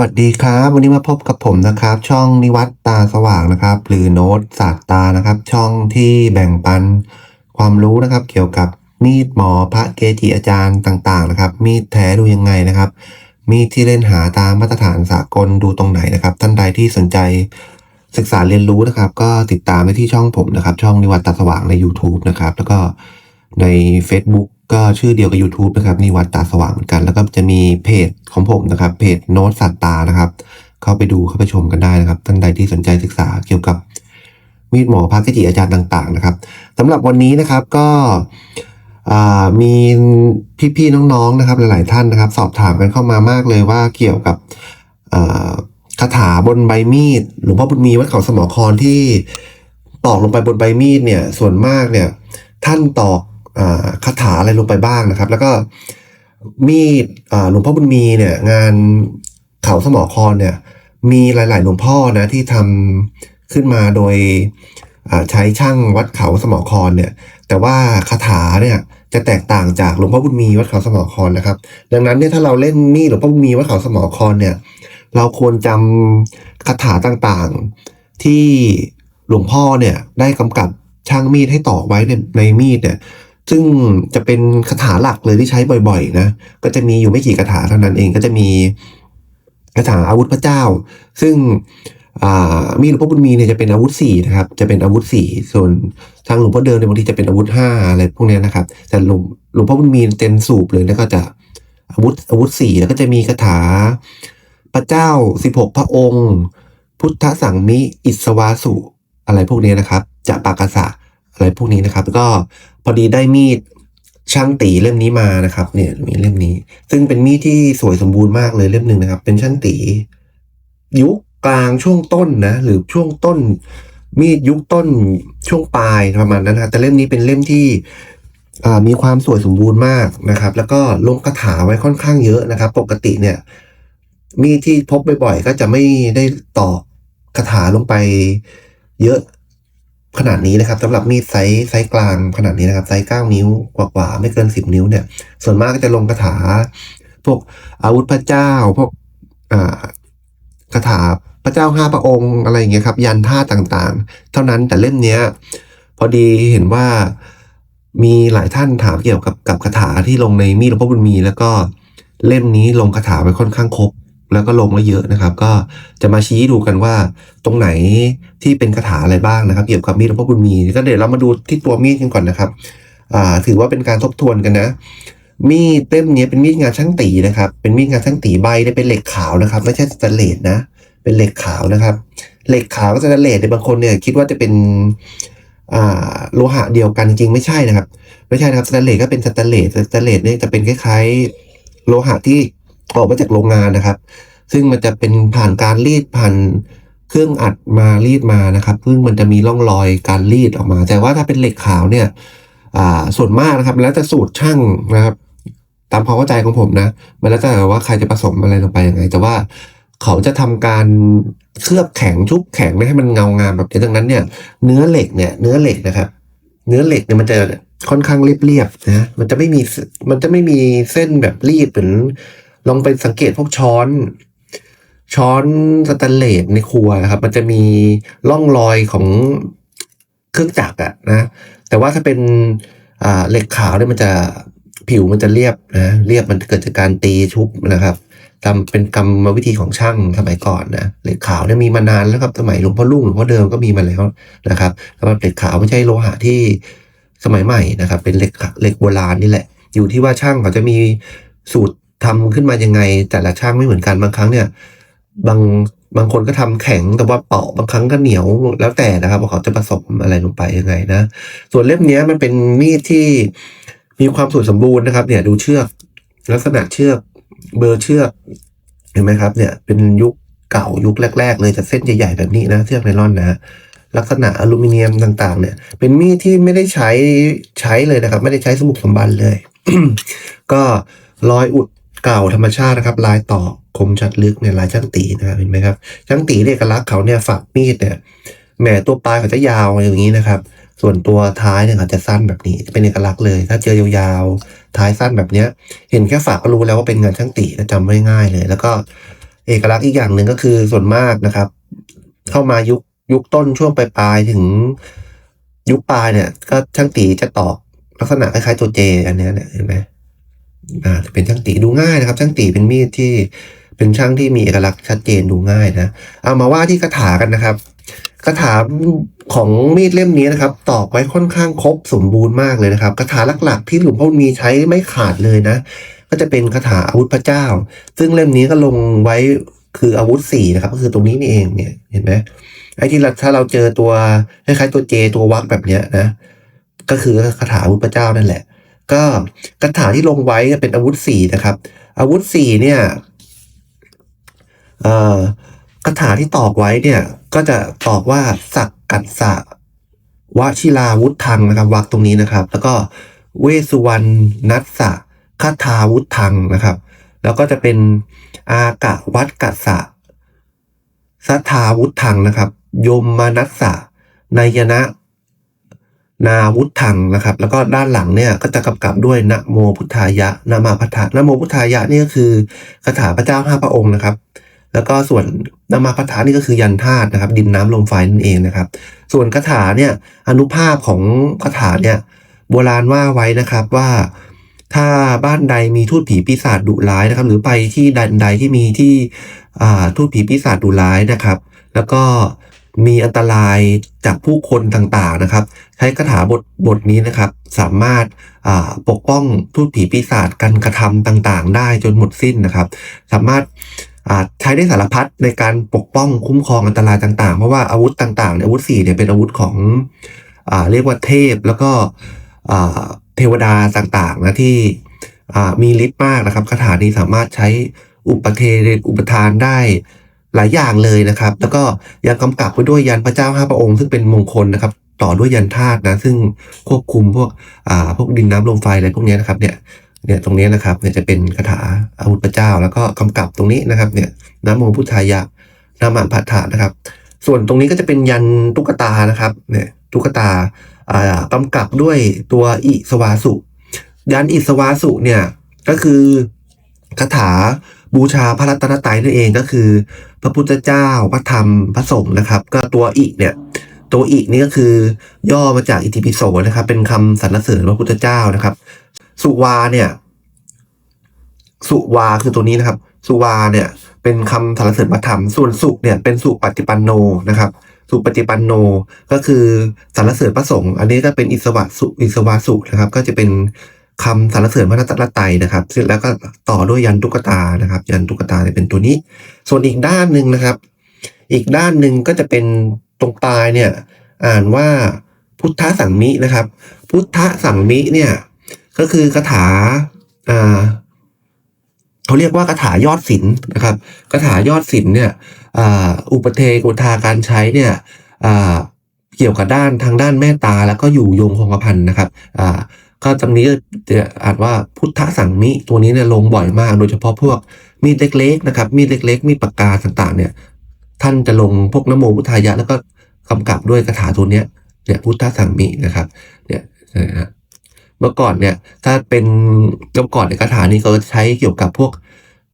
วัสดีครับ วันนี้มาพบกับผมนะครับ ช่องนิวัตตาสว่างนะครับ หรือโน้ตศาสตานะครับ ช่องที่แบ่งปันความรู้นะครับ เกี่ยวกับมีดหมอพระเกจิอาจารย์ต่างๆนะครับ มีดแท้ดูยังไงนะครับ มีดที่เล่นหาตามมาตรฐานสากลดูตรงไหนนะครับ ท่านใดที่สนใจศึกษาเรียนรู้นะครับ ก็ติดตามได้ที่ช่องผมนะครับ ช่องนิวัตตาสว่างใน YouTube นะครับ แล้วก็ใน Facebook ก็ชื่อเดียวกับ YouTube นะครับนิวัตตาสว่างเหมือนกัน แล้วก็จะมีเพจของผมนะครับเพจโน้ตสัตตานะครับ เข้าไปดูเข้าไปชมกันได้นะครับท่านใดที่สนใจศึกษาเกี่ยวกับมีดหมอพระเกจิอาจารย์ต่าง ๆ นะครับสำหรับวันนี้นะครับก็มีพี่ๆน้องๆนะครับ หลายๆท่านนะครับ สอบถามกันเข้ามามากเลยว่าเกี่ยวกับคาถาบนใบมีดหลวงพ่อบุญมีวัดเขาสมอครที่ตอกลงไปบนใบมีดเนี่ย ส่วนมากเนี่ย ท่านตอก คาถาอะไรลงไปบ้างนะครับ แล้วก็มีดหลวงพ่อบุญมีเนี่ยงานเขาสมอครเนี่ยมีหลาย ๆ หลวงพ่อนะที่ทำขึ้นมาโดยใช้ช่างวัดเขาสมอครเนี่ยแต่ว่าคาถาเนี่ยจะแตกต่างจากหลวงพ่อบุญมีวัดเขาสมอครนนะครับ ดังนั้นเนี่ยถ้าเราเล่นมีดหลวงพ่อบุญมีวัดเขาสมอครเนี่ยเราควรจำคาถาต่างๆที่หลวงพ่อเนี่ยได้กำกับช่างมีดให้ตอกไว้ในในมีดเนี่ย ซึ่งจะเป็นคาถาหลักเลยที่ใช้บ่อยๆนะก็จะมีอยู่ไม่กี่คาถาเท่านั้นเองก็จะมีคาถาอาวุธพระเจ้า ซึ่งมีหลวงพ่อบุญมีเนี่ยจะเป็นอาวุธสี่นะครับ จะเป็นอาวุธสี่ส่วนทางหลวงพ่อเดิมในยบางทีจะเป็นอาวุธห้าอะไรพวกเนี้ยนะครับ แต่หลวงหลวงพ่อบุญมีเต็มสูบเลยแล้วก็จะอาวุธอาวุธสี่แล้วก็จะมีคาถาพระเจ้าสิบหกพระองค์ พุทธสังมิอิสวาสุอะไรพวกนี้นะครับจะปากษะ อะไรพวกนี้นะครับ ก็พอดีได้มีดช่างตีเล่มนี้มานะครับ เนี่ยมีเล่มนี้ ซึ่งเป็นมีดที่สวยสมบูรณ์มากเลยเล่มหนึ่งนะครับ เป็นช่างตียุคกลางช่วงต้นนะ หรือช่วงต้น มีดยุคต้นช่วงปลายประมาณนั้นนะแต่เล่มนี้เป็นเล่มที่มีความสวยสมบูรณ์มากนะครับ แล้วก็ลงคาถาไว้ค่อนข้างเยอะนะครับ ปกติเนี่ย มีดที่พบบ่อยๆ ก็จะไม่ได้ตอกคาถาลงไปเยอะ ขนาดนี้นะครับสำหรับมีดไซส์ไซส์กลางขนาดนี้นะครับไซส์เก้านิ้วกว่าๆไม่เกินสิบนิ้วเนี่ยส่วนมากก็จะลงคาถา พวกอาวุธพระเจ้าพวกคาถาพระเจ้าห้าพระองค์อะไรอย่างเงี้ยครับ ยันท่าต่างๆ เท่านั้นแต่เล่มเนี้ย พอดีเห็นว่ามีหลายท่านถามเกี่ยวกับกับคาถาที่ลงในมีดหลวงพ่อบุญมี แล้วก็เล่มนี้ลงคาถาไว้ค่อนข้างครบ แล้วก็ลงไว้เยอะนะครับ ก็จะมาชี้ดูกันว่าตรงไหนที่เป็นคาถาอะไรบ้างนะครับ เกี่ยวกับมีดหลวงพ่อบุญมีก็เดี๋ยวเรามาดูที่ตัวมีดกันก่อนนะครับอ่าถือว่าเป็นการทบทวนกันนะ มีดเล่มนี้เป็นมีดงานช่างตีนะครับ เป็นมีดงานช่างตีใบได้เป็นเหล็กขาวนะครับ ไม่ใช่สแตนเลสนะ เป็นเหล็กขาวนะครับ เหล็กขาวกับสแตนเลสในบางคนเนี่ยคิดว่าจะเป็นอ่าโลหะเดียวกันจริงไม่ใช่นะครับ ไม่ใช่นะครับสแตนเลสก็เป็นสแตนเลสสแตนเลสเนี่ยจะเป็นคล้ายๆ โลหะที่ ออกมาจากโรงงานนะครับ ซึ่งมันจะเป็นผ่านการรีดผ่านเครื่องอัดมารีดมานะครับ ซึ่งมันจะมีร่องรอยการรีดออกมา แต่ว่าถ้าเป็นเหล็กขาวเนี่ยส่วนมากนะครับ แล้วแต่สูตรช่างนะครับ ตามความเข้าใจของผมนะ มันแล้วแต่ว่าใครจะผสมอะไรลงไปยังไง แต่ว่าเขาจะทำการเคลือบแข็งชุบแข็งไม่ให้มันเงางามแบบนี้ดังนั้นเนี่ย เนื้อเหล็กเนี่ยเนื้อเหล็กนะครับ เนื้อเหล็กเนี่ยมันจะค่อนข้างเรียบๆนะ มันจะไม่มีมันจะไม่มีเส้นแบบรีบเหมือน ลองไปสังเกตพวกช้อน ช้อนสแตนเลสในครัวนะครับ มันจะมีร่องรอยของเครื่องจักรอะนะ แต่ว่าถ้าเป็นเหล็กขาวเนี่ยมันจะผิวมันจะเรียบนะเรียบมันเกิดจากการตีชุบนะครับทำเป็นกรรมวิธีของช่างสมัยก่อนนะเหล็กขาวเนี่ยมีมานานแล้วครับสมัยหลวงพ่อลุ่งหลวงพ่อเดิมก็มีมาแล้วนะครับแล้วเหล็กขาวไม่ใช่โลหะที่สมัยใหม่นะครับ เป็นเหล็กเหล็กโบราณนี่แหละ อยู่ที่ว่าช่างเขาจะมีสูตร ทำขึ้นมายังไง แต่ละช่างไม่เหมือนกันบางครั้งเนี่ย บางบางคนก็ทำแข็งแต่ว่าเปาะบางครั้งก็เหนียวแล้วแต่นะครับว่าเขาจะผสมอะไรลงไปยังไงนะ ส่วนเล่มนี้มันเป็นมีดที่มีความสวยสมบูรณ์นะครับ เนี่ยดูเชือก ลักษณะเชือกเบอร์เชือกเห็นไหมครับ เนี่ยเป็นยุคเก่ายุคแรก ๆ เลยจะเส้นใหญ่ๆแบบนี้นะเชือกไนลอนนะลักษณะอลูมิเนียมต่าง ๆ เนี่ย เป็นมีดที่ไม่ได้ใช้ใช้เลยนะครับ ไม่ได้ใช้สมุกสมบันเลย ก็รอยอุด เก่าธรรมชาตินะครับ ลายต่อคมชัดลึกเนี่ยลายช่างตีนะครับเห็นไหมครับช่างตีเอกลักษณ์เขาเนี่ยฝักมีดเนี่ยแหมตัวปลายเขาจะยาวอย่างนี้นะครับ ส่วนตัวท้ายเนี่ยเขาจะสั้นแบบนี้เป็นเอกลักษณ์เลย ถ้าเจอยาวๆท้ายสั้นแบบเนี้ย เห็นแค่ฝากก็รู้แล้วว่าเป็นงานช่างตีจำไม่ง่ายเลย แล้วก็เอกลักษณ์อีกอย่างหนึ่งก็คือส่วนมากนะครับ เข้ามายุคยุคต้นช่วงปลายๆถึงยุคปลายเนี่ย ก็ช่างตีจะตอกลักษณะคล้ายๆตัวเจอันเนี้เนี่ยเห็นไหม อ่าเป็นช่างตีดูง่ายนะครับ ช่างตีเป็นมีดที่เป็นช่างที่มีเอกลักษณ์ชัดเจนดูง่ายนะเอามาว่าที่คาถากันนะครับคาถาของมีดเล่มนี้นะครับ ตอกไว้ค่อนข้างครบสมบูรณ์มากเลยนะครับคาถาหลักๆ ที่หลวงพ่อมีใช้ไม่ขาดเลยนะ ก็จะเป็นคาถาอาวุธพระเจ้า ซึ่งเล่มนี้ก็ลงไว้คืออาวุธสี่นะครับ ก็คือตรงนี้นี่เองเนี่ยเห็นไหมไอ้ที่เราถ้าเราเจอตัวคล้ายๆตัวเจตัววักแบบเนี้ยนะ ก็คือคาถาอาวุธพระเจ้านั่นแหละ ก็คาถาที่ลงไว้เป็นอาวุธสี่นะครับ อาวุธสี่เนี่ยคาถาที่ตอกไว้เนี่ยก็จะตอกว่าสักกัสสะวชิลาวุธทังนะครับวักตรงนี้นะครับ แล้วก็เวสุวรรณนัสสะคาถาวุธทังนะครับ แล้วก็จะเป็นอากะวัดกัสสะสัทธาวุธทังนะครับ ยมมานัสสะนายนะ นาวุธังนะครับ แล้วก็ด้านหลังเนี่ยก็จะกำกับด้วยนะโมพุทธายะนามาพัทธะนะโมพุทธายะนี่ก็คือคาถาพระเจ้าห้าพระองค์นะครับ แล้วก็ส่วนนามาพัทธะนี่ก็คือยันธาตุนะครับ ดินน้ำลมไฟนั่นเองนะครับ ส่วนคาถาเนี่ยอนุภาพของคาถาเนี่ยโบราณว่าไว้นะครับว่าถ้าบ้านใดมีทูตผีปีศาจดุร้ายนะครับ หรือไปที่ใดใดที่มีที่ทูตผีปีศาจดุร้ายนะครับ แล้วก็มีอันตรายจากผู้คนต่างๆนะครับ ช้คาถาบทบทนี้นะครับ สามารถาปกป้องทูตผีปีศาจการกระทำต่างๆ ได้จนหมดสิ้นนะครับ สามารถาใช้ได้สารพัดในการปกป้องคุ้มครองอันตรายต่างๆ เพราะว่าอาวุธต่างๆเนี่ยอาวุธสี่เนี่ยเป็นอาวุธของอเรียกว่าเทพแล้วก็เทวดาต่างๆนะที่มีฤทธิ์มากนะครับคาถานี้สามารถใช้อุปเทอุปทานได้หลายอย่างเลยนะครับ แล้วก็ยังกำกับไว้ด้วยยันพระเจ้าห้าพระองค์ซึ่งเป็นมงคลนะครับ ต่อด้วยยันธาตุนะซึ่งควบคุมพวกอ่าพวกดินน้ำลมไฟอะไรพวกนี้นะครับเนี่ยเนี่ยตรงนี้นะครับเนี่ยจะเป็นคาถาอาวุธพระเจ้า แล้วก็กำกับตรงนี้นะครับเนี่ยนะโมพุทธายะนามาพัทธะนะครับ ส่วนตรงนี้ก็จะเป็นยันตุ๊กตานะครับเนี่ยตุ๊กตาอ่ากำกับด้วยตัวอิสวาสุ ยันอิสวาสุเนี่ยก็คือคาถาบูชาพระรัตนตรัยนั่นเองก็คือ พระพุทธเจ้าพระธรรมพระสงฆ์นะครับ ก็ตัวอิเนี่ย ตัวอินี่ก็คือย่อมาจากอิติปิโสนะครับ เป็นคำสรรเสริญพระพุทธเจ้านะครับ สุวาเนี่ย สุวาคือตัวนี้นะครับ สุวาเนี่ย เป็นคำสรรเสริญพระธรรม ส่วนสุเนี่ย เป็นสุปฏิปันโนนะครับ สุปฏิปันโนก็คือสรรเสริญพระสงฆ์อันนี้ก็เป็นอิสวะสุอิสวาสุนะครับ ก็จะเป็นคำสรรเสริญพระรัตนตรัยนะครับแล้วก็ต่อด้วยยันตุกตานะครับ ยันตุกตาเนี่เป็นตัวนี้ ส่วนอีกด้านหนึ่งนะครับ อีกด้านหนึ่งก็จะเป็น ตรงปลายเนี่ยอ่านว่าพุทธสังมินะครับ พุทธสังมิเนี่ยก็คือคาถาอ่าเขาเรียกว่าคาถายอดศิลนะครับคาถายอดศิลเนี่ยอ,อุปเทกุทาการใช้เนี่ยเกี่ยวกับด้านทางด้านแม่ตาแล้วก็อยู่โยงคงกระพันนะครับก็ตรงนี้จะอ่านว่าพุทธสังมิตัวนี้เนี่ยลงบ่อยมาก โดยเฉพาะพวกมีดเล็กๆนะครับมีดเล็ก ๆ มีดปากกาต่างๆ เนี่ย ท่านจะลงพวกนโมพุทธายะแล้วก็ กำกับด้วยคาถาตัวเนี้ยเนี่ยพุทธสังมินะครับเนี่ยนะฮะเมื่อก่อนเนี่ยถ้าเป็นเมื่อก่อนในคาถานี้เขาใช้เกี่ยวกับพวก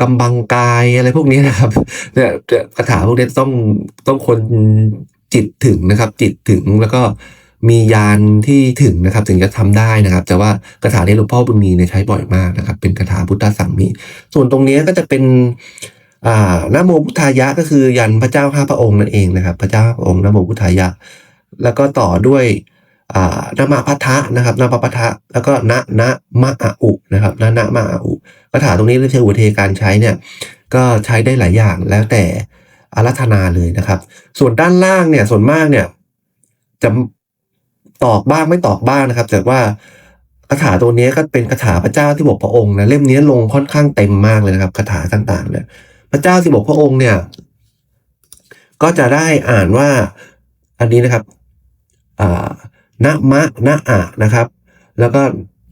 กำบังกายอะไรพวกนี้นะครับเนี่ยคาถาพวกนี้ต้องต้องคนจิตถึงนะครับ จิตถึงแล้วก็มียานที่ถึงนะครับ ถึงจะทำได้นะครับ แต่ว่าคาถานี้หลวงพ่อบุญมีเนี่ยใช้บ่อยมากนะครับ เป็นคาถาพุทธสังมิส่วนตรงนี้ก็จะเป็น นโมพุทธายะก็คือยันพระเจ้าห้าพระองค์นั่นเองนะครับ พระเจ้าพระองค์นโมพุทธายะ แล้วก็ต่อด้วยนามาพัทธะนะครับนามาพัทธะแล้วก็นะนะมะอะอุนะครับนะมะอะอุคาถาตรงนี้เรื่องเชิงอุเทการใช้เนี่ยก็ใช้ได้หลายอย่างแล้วแต่อารัธนาเลยนะครับ ส่วนด้านล่างเนี่ยส่วนมากเนี่ยจะตอกบ้างไม่ตอกบ้างนะครับ แต่ว่าคาถาตัวนี้ก็เป็นคาถาพระเจ้าที่บอกพระองค์นะเล่มนี้ลงค่อนข้างเต็มมากเลยนะครับคาถาต่างๆเนี่ย ระเจ้าที่บอกพระองค์เนี่ย ก็จะได้อ่านว่าอันนี้นะครับนะมะนะอะนะครับ แล้วก็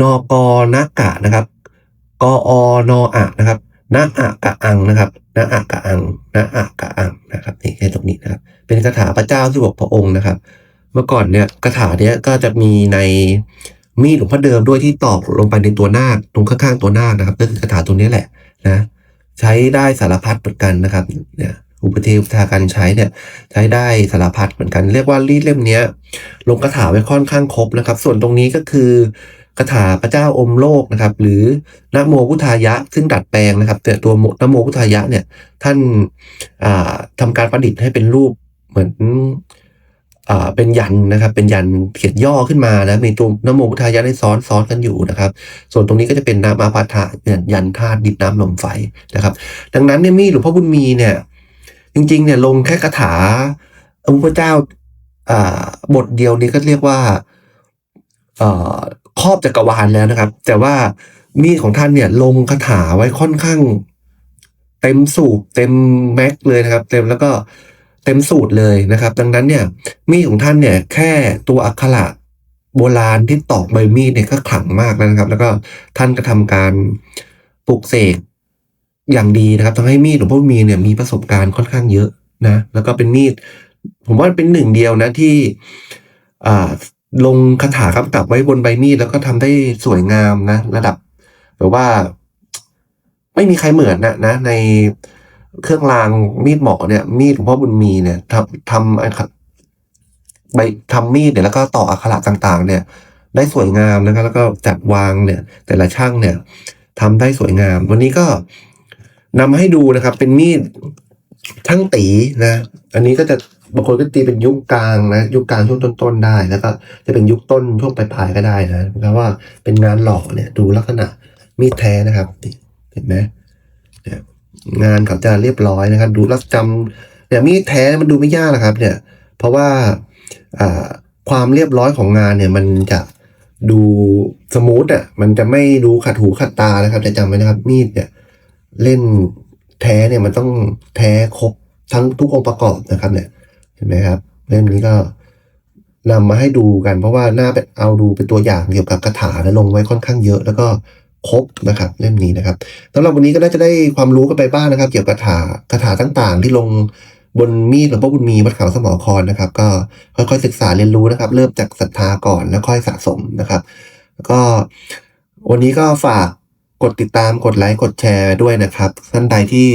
นกนะกะนะครับกอนอะนะครับนะอะกะอังนะครับนะอะกะอังนะอะกะอังนะครับนี่แค่ตรงนี้นะครับ เป็นคาถาพระเจ้าที่บอกพระองค์นะครับ เมื่อก่อนเนี่ยคาถาเนี้ยก็จะมีในมีดหลวงพ่อเดิมด้วยที่ตอกลงไปในตัวนาคตรงข้างๆตัวนาคนะครับก็คือคาถาตัวนี้แหละนะ ใช้ได้สารพัดเหมือนกันนะครับเนี่ยอุปเทวทาการใช้เนี่ยใช้ได้สารพัดเหมือนกัน เรียกว่ารีดเล่มนี้ลงคาถาไว้ค่อนข้างครบนะครับ ส่วนตรงนี้ก็คือคาถาพระเจ้าอมโลกนะครับ หรือนโมพุทธายะ ซึ่งดัดแปลงนะครับ แต่ตัวนโมพุทธายะเนี่ยท่านทำการประดิษฐ์ให้เป็นรูปเหมือน เป็นยันนะครับ เป็นยันเขียนย่อขึ้นมานะมีตัวนโมพุทธายะได้ซ้อนซ้อนกันอยู่นะครับ ส่วนตรงนี้ก็จะเป็นนามาพาทะยันธาตุดินน้ำลมไฟนะครับ ดังนั้นเนี่ยมีหลวงพ่อบุญมีเนี่ย จริงๆเนี่ยลงแค่คาถาพระพุทธเจ้าบทเดียวนี้ก็เรียกว่าครอบจักรวาลแล้วนะครับ แต่ว่ามีดของท่านเนี่ยลงคาถาไว้ค่อนข้าง เต็มสูบเต็มแม็กเลยนะครับ เต็มแล้วก็ เต็มสูตรเลยนะครับ ดังนั้นเนี่ยมีดของท่านเนี่ยแค่ตัวอักขระโบราณที่ตอกใบมีดเนี่ยก็ขลังมากแล้วนะครับ แล้วก็ท่านก็ทำการปลุกเสกอย่างดีนะครับทำให้มีดหลวงพ่อมีเนี่ยมีประสบการณ์ค่อนข้างเยอะนะ แล้วก็เป็นมีด ผมว่าเป็นหนึ่งเดียวนะที่อ่าลงคาถากำกับไว้บนใบมีดแล้วก็ทำได้สวยงามนะ ระดับแบบว่า ไม่มีใครเหมือนนะนะใน เครื่องรางมีดหมอเนี่ย มีดหลวงพ่อบุญมีเนี่ยทำทำใบทำมีดเนี่ยแล้วก็ต่ออักขระต่าง ๆ เนี่ย ได้สวยงามนะครับแล้วก็จัดวางเนี่ย แต่ละช่างเนี่ยทำได้สวยงาม วันนี้ก็นำมาให้ดูนะครับ เป็นมีดช่างตีนะ อันนี้ก็จะบางคนก็ตีเป็นยุคกลางนะยุคกลางช่วงต้นๆได้แล้วก็จะเป็นยุคต้นช่วงปลายๆก็ได้นะเพราะว่าเป็นงานหล่อเนี่ย ดูลักษณะมีดแท้นะครับเห็นไหมเนี่ย งานเขาจะเรียบร้อยนะครับ ดูแล้วจำเนี่ยมีดแท้มันดูไม่ยากนะครับ เนี่ย เพราะว่าความเรียบร้อยของงานเนี่ย มันจะดูสมูทอะมันจะไม่ดูขัดหูขัดตานะครับจะจำไว้นะครับ มีดเนี่ยเล่นแท้เนี่ยมันต้องแท้ครบทั้งทุกองค์ประกอบนะครับ เนี่ยเห็นไหมครับเล่มนี้ก็นำมาให้ดูกัน เพราะว่าหน้าเอาดูเป็นตัวอย่างเกี่ยวกับคาถาและลงไว้ค่อนข้างเยอะ แล้วก็ ครบนะครับเล่มนี้นะครับสำหรับวันนี้ก็น่าจะได้ความรู้กันไปบ้างนะครับ เกี่ยวกับคาถาคาถาต่างๆ ที่ลงบนมีดหลวงพ่อบุญมีวัดเขาสมอคอนนะครับ ก็ค่อยๆศึกษาเรียนรู้นะครับ เริ่มจากศรัทธาก่อนแล้วค่อยสะสมนะครับ ก็วันนี้ก็ฝากกดติดตามกดไลค์กดแชร์ด้วยนะครับท่านใดที่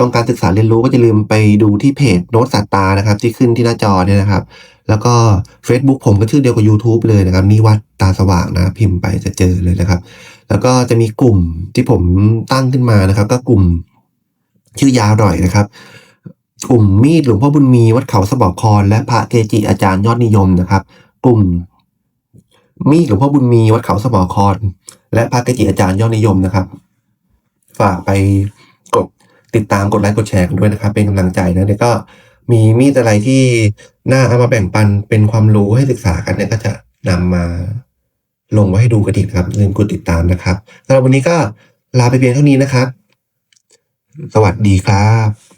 ต้องการศึกษาเรียนรู้ก็จะลืมไปดูที่เพจโน้ตสัตตานะครับ ที่ขึ้นที่หน้าจอเนี่ยนะครับ แล้วก็ Facebook ผมก็ชื่อเดียวกับ YouTube เลยนะครับนิวัดตาสว่างนะ พิมพ์ไปจะเจอเลยนะครับ แล้วก็จะมีกลุ่มที่ผมตั้งขึ้นมานะครับ ก็กลุ่มชื่อยาอร่อยนะครับ กลุ่มมีดหลวงพ่อบุญมีวัดเขาสบอคอนและพระเกจิอาจารย์ยอดนิยมนะครับ กลุ่มมีดหลวงพ่อบุญมีวัดเขาสมอคอนและพระเกจิอาจารย์ยอดนิยมนะครับ ฝากไปกดติดตามกดไลค์กดแชร์กันด้วยนะครับ เป็นกำลังใจนะเดี๋ยวก็มีมีดอะไรที่น่าเอามาแบ่งปันเป็นความรู้ให้ศึกษากันเนี่ยก็จะนำมา ลงไว้ให้ดูกันอีกครับลืมกดติดตามนะครับสำหรับวันนี้ก็ลาไปเพียงเท่านี้นะครับ สวัสดีครับ